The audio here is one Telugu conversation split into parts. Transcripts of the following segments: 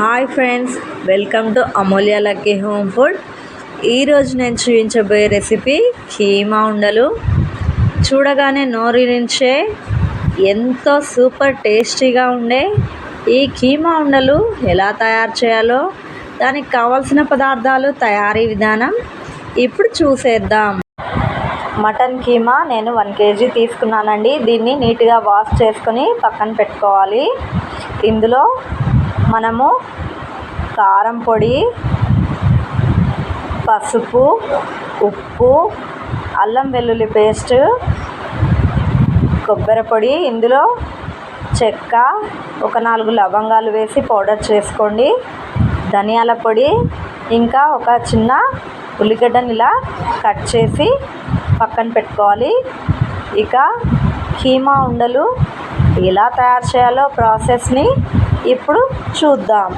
Hi friends welcome to Amulya lucky home food. ఈరోజు నేను చూపించబోయే రెసిపీ కీమా ఉండలు. చూడగానే నోరించే ఎంతో సూపర్ టేస్టీగా ఉండే ఈ కీమా ఉండలు ఎలా తయారు చేయాలో దానికి కావాల్సిన పదార్థాలు తయారీ విధానం ఇప్పుడు చూసేద్దాం. మటన్ కీమా నేను వన్ కేజీ తీసుకున్నానండి. దీన్ని నీట్గా వాష్ చేసుకొని పక్కన పెట్టుకోవాలి. ఇందులో మనము కారం పొడి పసుపు ఉప్పు అల్లం వెల్లుల్లి పేస్ట్ కొబ్బరి పొడి ఇందులో చెక్క ఒక నాలుగు లవంగాలు వేసి పౌడర్ చేసుకోండి. ధనియాల పొడి ఇంకా ఒక చిన్న ఉల్లిగడ్డని ఇలా కట్ చేసి పక్కన పెట్టుకోవాలి. ఇక కీమా ఉండలు ఎలా తయారు చేయాలో ప్రాసెస్ని ఇప్పుడు చూద్దాం.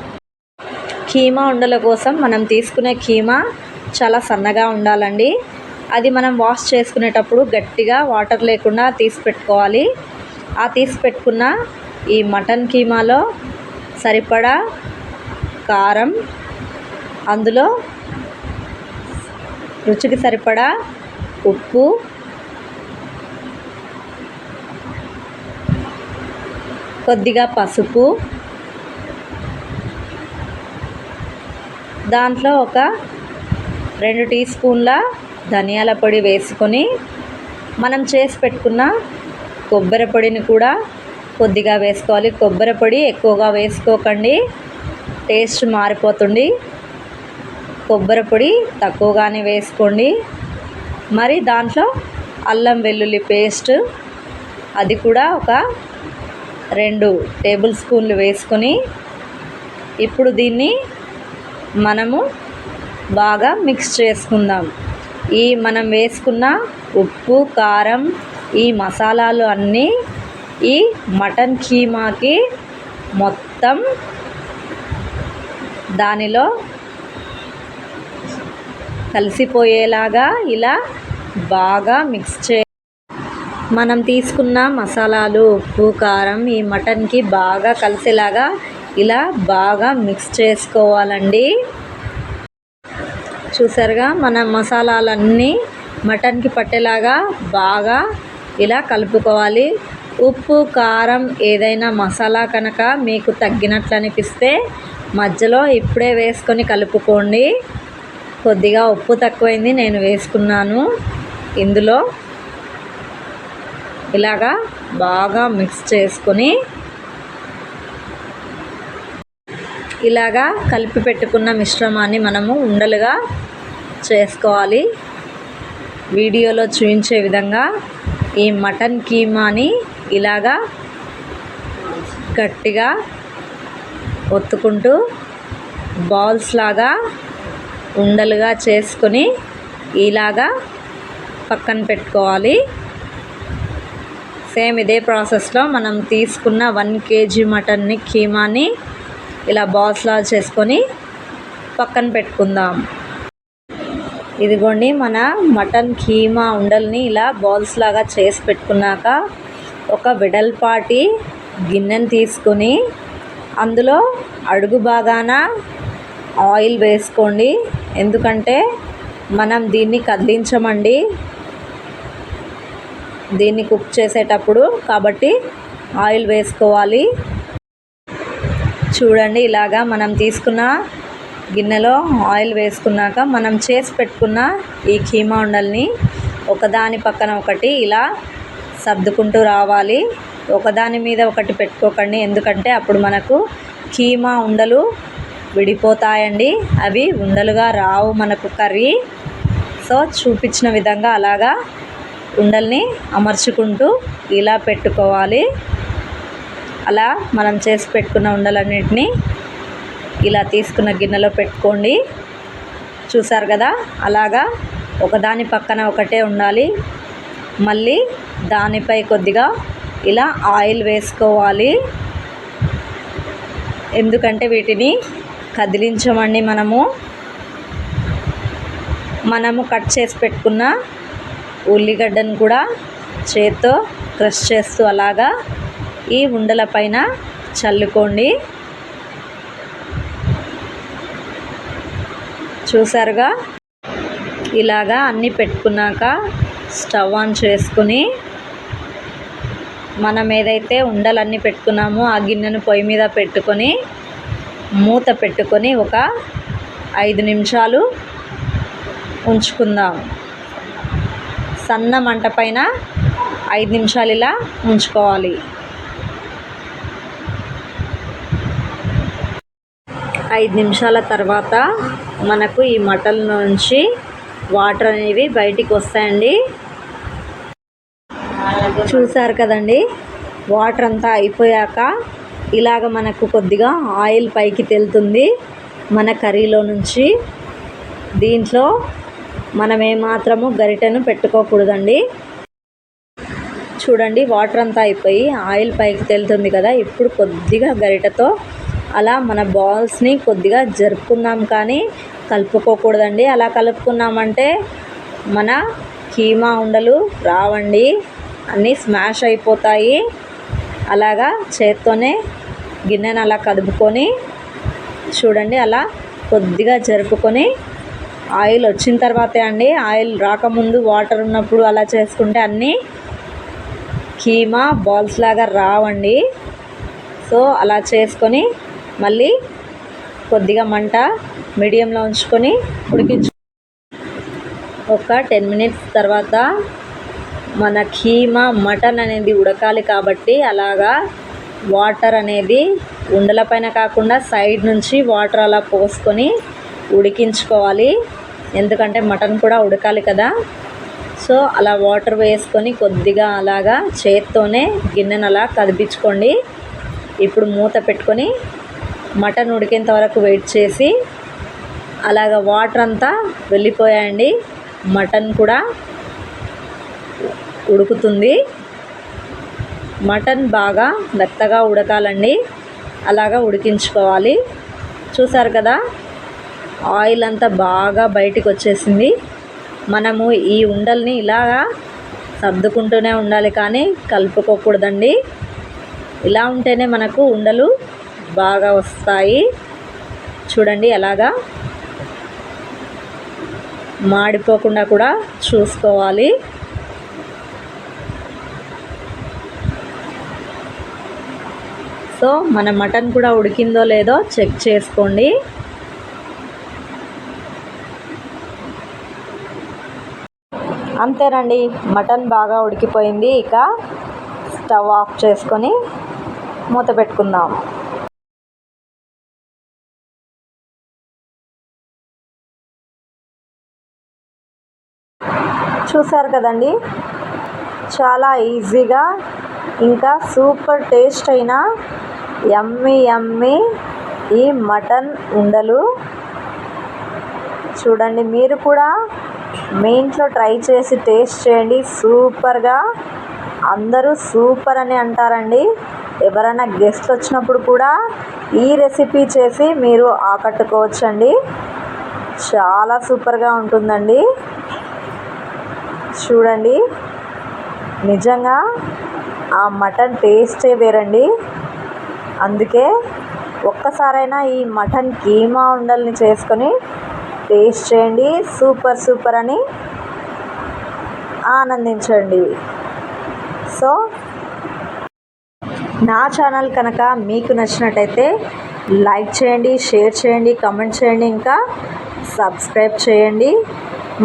కీమా ఉండల కోసం మనం తీసుకునే కీమా చాలా సన్నగా ఉండాలండి. అది మనం వాష్ చేసుకునేటప్పుడు గట్టిగా వాటర్ లేకుండా తీసి పెట్టుకోవాలి ఆ తీసి పెట్టుకున్న ఈ మటన్ కీమాలో సరిపడా కారం అందులో రుచికి సరిపడా ఉప్పు కొద్దిగా పసుపు దాంట్లో ఒక రెండు టీ స్పూన్ల ధనియాల పొడి వేసుకొని మనం చేసి పెట్టుకున్న కొబ్బరి పొడిని కూడా కొద్దిగా వేసుకోవాలి. కొబ్బరి పొడి ఎక్కువగా వేసుకోకండి. టేస్ట్ మారిపోతుంది. కొబ్బరి పొడి తక్కువగానే వేసుకోండి. మరి దాంట్లో అల్లం వెల్లుల్లి పేస్ట్ అది కూడా ఒక రెండు టేబుల్ స్పూన్లు వేసుకొని ఇప్పుడు దీన్ని మనము బాగా మిక్స్ చేసుకుందాం. ఈ మనం వేసుకున్న ఉప్పు కారం ఈ మసాలాలు అన్నీ ఈ మటన్ కీమాకి మొత్తం దానిలో కలిసిపోయేలాగా ఇలా బాగా మిక్స్ చే మనం తీసుకున్న మసాలాలు ఉప్పు కారం ఈ మటన్కి బాగా కలిసేలాగా ఇలా బాగా మిక్స్ చేసుకోవాలండి. చూసారుగా మన మసాలాలన్నీ మటన్కి పట్టేలాగా బాగా ఇలా కలుపుకోవాలి. ఉప్పు కారం ఏదైనా మసాలా కనుక మీకు తగ్గినట్లు అనిపిస్తే మధ్యలో ఇప్పుడే వేసుకొని కలుపుకోండి. కొద్దిగా ఉప్పు తక్కువైంది నేను వేసుకున్నాను. ఇందులో ఇలాగా బాగా మిక్స్ చేసుకొని ఇలాగా కలిపి పెట్టుకున్న మిశ్రమాన్ని మనము ఉండలుగా చేసుకోవాలి. వీడియోలో చూపించే విధంగా ఈ మటన్ కీమాని ఇలాగా గట్టిగా ఒత్తుకుంటూ బాల్స్ లాగా ఉండలుగా చేసుకొని ఇలాగా పక్కన పెట్టుకోవాలి. సేమ్ ఇదే ప్రాసెస్లో మనం తీసుకున్న వన్ కేజీ మటన్ని కీమాని ఇలా బాల్స్లా చేసుకొని పక్కన పెట్టుకుందాం. ఇదిగోండి మన మటన్ కీమా ఉండల్ని ఇలా బాల్స్ లాగా చేసి పెట్టుకున్నాక ఒక వెడల్పాటి గిన్నెను తీసుకొని అందులో అడుగు బాగాన ఆయిల్ వేసుకోండి. ఎందుకంటే మనం దీన్ని కదిలించమండి. దీన్ని కుక్ చేసేటప్పుడు కాబట్టి ఆయిల్ వేసుకోవాలి. చూడండి ఇలాగా మనం తీసుకున్న గిన్నెలో ఆయిల్ వేసుకున్నాక మనం చేసి పెట్టుకున్న ఈ కీమా ఉండల్ని ఒకదాని పక్కన ఒకటి ఇలా సర్దుకుంటూ రావాలి. ఒకదాని మీద ఒకటి పెట్టుకోకండి ఎందుకంటే అప్పుడు మనకు కీమా ఉండలు విడిపోతాయండి. అవి ఉండలుగా రావు మనకు కర్రీ. సో చూపించిన విధంగా అలాగా ఉండల్ని అమర్చుకుంటూ ఇలా పెట్టుకోవాలి. అలా మనం చేసి పెట్టుకున్న ఉండలన్నింటినీ ఇలా తీసుకున్న గిన్నెలో పెట్టుకోండి. చూసారు కదా? అలాగా ఒకదాని పక్కన ఒకటే ఉండాలి. మళ్ళీ దానిపై కొద్దిగా ఇలా ఆయిల్ వేసుకోవాలి. ఎందుకంటే వీటిని కదిలించమండి మనము. మనము కట్ చేసి పెట్టుకున్న ఉల్లిగడ్డను కూడా చేత్తో క్రష్ చేస్తూ అలాగా ఈ ఉండల పైన చల్లుకోండి. చూసారుగా? ఇలాగా అన్నీ పెట్టుకున్నాక స్టవ్ ఆన్ చేసుకుని మనం ఏదైతే ఉండలన్నీ పెట్టుకున్నామో ఆ గిన్నెను పొయ్యి మీద పెట్టుకొని మూత పెట్టుకొని ఒక ఐదు నిమిషాలు ఉంచుకుందాం. సన్న మంట పైన ఐదు నిమిషాలు ఇలా ఉంచుకోవాలి. ఐదు నిమిషాల తర్వాత మనకు ఈ మటన్ నుంచి వాటర్ అనేవి బయటికి వస్తాయండి. చూసారు కదండి? వాటర్ అంతా అయిపోయాక ఇలాగ మనకు కొద్దిగా ఆయిల్ పైకి తెలుతుంది. మన కర్రీలో నుంచి దీంట్లో మనం ఏమాత్రము గరిటెను పెట్టుకోకూడదండి. చూడండి వాటర్ అంతా అయిపోయి ఆయిల్ పైకి తెలుతుంది కదా ఇప్పుడు కొద్దిగా గరిటతో అలా మన బాల్స్ని కొద్దిగా జరుపుకుందాం కానీ కలుపుకోకూడదండి. అలా కలుపుకున్నామంటే మన కీమా ఉండలు రావండి. అన్నీ స్మాష్ అయిపోతాయి. అలాగా చేత్తోనే గిన్నెను అలా కదుపుకొని చూడండి అలా కొద్దిగా జరుపుకొని ఆయిల్ వచ్చిన తర్వాతే అండి. ఆయిల్ రాకముందు వాటర్ ఉన్నప్పుడు అలా చేసుకుంటే అన్నీ కీమా బాల్స్ లాగా రావండి. సో అలా చేసుకొని మళ్ళీ కొద్దిగా మంట మీడియంలో ఉంచుకొని ఉడికించు ఒక టెన్ మినిట్స్ తర్వాత మన కీమా మటన్ అనేది ఉడకాలి కాబట్టి అలాగా వాటర్ అనేది ఉండల పైన కాకుండా సైడ్ నుంచి వాటర్ అలా పోసుకొని ఉడికించుకోవాలి. ఎందుకంటే మటన్ కూడా ఉడకాలి కదా. సో అలా వాటర్ వేసుకొని కొద్దిగా అలాగా చేత్తోనే గిన్నెను అలా కదిపించుకోండి. ఇప్పుడు మూత పెట్టుకొని మటన్ ఉడికేంత వరకు వెయిట్ చేసి అలాగ వాటర్ అంతా వెళ్ళిపోయాయండి. మటన్ కూడా ఉడుకుతుంది. మటన్ బాగా మెత్తగా ఉడకాలండి. అలాగా ఉడికించుకోవాలి. చూసారు కదా ఆయిల్ అంతా బాగా బయటికి వచ్చేసింది. మనము ఈ ఉండల్ని ఇలాగా సర్దుకుంటూనే ఉండాలి కానీ కలుపుకోకూడదండి. ఇలా ఉంటేనే మనకు ఉండలు బాగా వస్తాయి. చూడండి ఎలాగా మాడిపోకుండా కూడా చూసుకోవాలి. సో మన మటన్ కూడా ఉడికిందో లేదో చెక్ చేసుకోండి. అంతేనండి మటన్ బాగా ఉడికిపోయింది. ఇక స్టవ్ ఆఫ్ చేసుకొని మూత పెట్టుకుందాం. చూసారు కదండి? చాలా ఈజీగా ఇంకా సూపర్ టేస్ట్ అయిన యమ్మీ యమ్మీ ఈ మటన్ ఉండలు. చూడండి మీరు కూడా మీ ఇంట్లో ట్రై చేసి టేస్ట్ చేయండి. సూపర్గా అందరూ సూపర్ అని అంటారండి. ఎవరైనా గెస్ట్లు వచ్చినప్పుడు కూడా ఈ రెసిపీ చేసి మీరు ఆకట్టుకోవచ్చండి. చాలా సూపర్గా ఉంటుందండి. చూడండి. నిజంగా ఆ మటన్ టేస్టే వేరండి. అందుకే ఒక్కసారైనా ఈ మటన్ కీమా ఉండల్ని చేసుకొని టేస్ట్ చేయండి. సూపర్ సూపర్ అని ఆనందించండి. సో నా ఛానల్ కనుక మీకు నచ్చినట్టయితే లైక్ చేయండి షేర్ చేయండి కమెంట్ చేయండి ఇంకా సబ్స్క్రైబ్ చేయండి.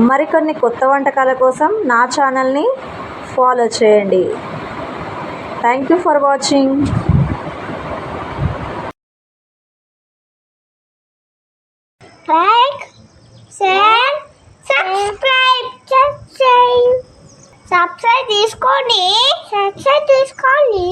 మరికొన్ని కొత్త వంటకాల కోసం నా ఛానల్ని ఫాలో చేయండి. Thank you for watching like share subscribe చేయండి సబ్స్క్రైబ్ తీసుకోండి సబ్స్క్రైబ్ తీసుకోండి